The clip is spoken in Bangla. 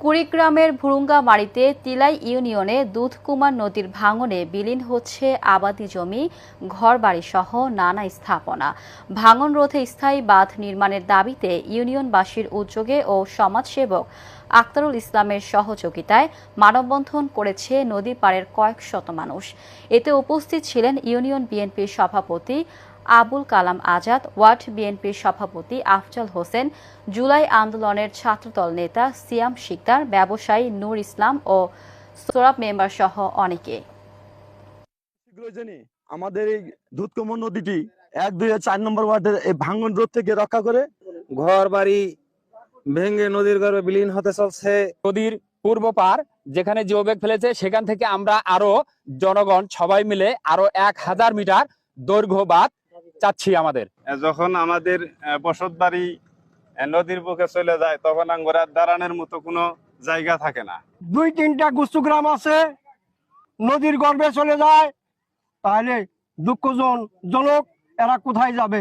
কুড়িগ্রামের ভুরুঙ্গামারিতে তিলাই ইউনিয়নে দুধকুমার নদীর ভাঙনে বিলীন হচ্ছে আবাদি জমি, ঘরবাড়ি সহ নানা স্থাপনা। ভাঙন রোধে স্থায়ী বাঁধ নির্মাণের দাবিতে ইউনিয়নবাসীর উদ্যোগে ও সমাজসেবক আক্তারুল ইসলামের সহযোগিতায় মানববন্ধন করেছে নদী পাড়ের কয়েক শত মানুষ। এতে উপস্থিত ছিলেন ইউনিয়ন বিএনপির সভাপতি আবুল কালাম আজাদ ওয়ার্ড বিএনপির সভাপতি আফজাল হোসেন জুলাই আন্দোলনের ছাত্রদল নেতা সিয়াম শিকদার ব্যবসায়ী নূর ইসলাম ও সোরাব মেম্বার সহ অনেকে। আমাদের এই দুধকমল নদীটি এক দুই চার নম্বর ওয়ার্ডের এই ভাঙ্গন রোধ থেকে রক্ষা করে ঘর বাড়ি ভেঙে নদীর গর্ভে বিলীন হতে চলছে। নদীর পূর্ব পার যেখানে জিওবেগ ফেলেছে সেখান থেকে আমরা আরও জনগণ সবাই মিলে আরও এক হাজার মিটার দৈর্ঘ্য বাদ চাচ্ছি আমাদের। যখন আমাদের বসত বাড়ি নদীর বুকে চলে যায় তখন আঙ্গুরার দাঁড়ানোর মতো কোনো জায়গা থাকে না। দুই তিনটা গুস্তু গ্রাম আছে নদীর গর্বে চলে যায় তাহলে দুঃখজন জনক এরা কোথায় যাবে?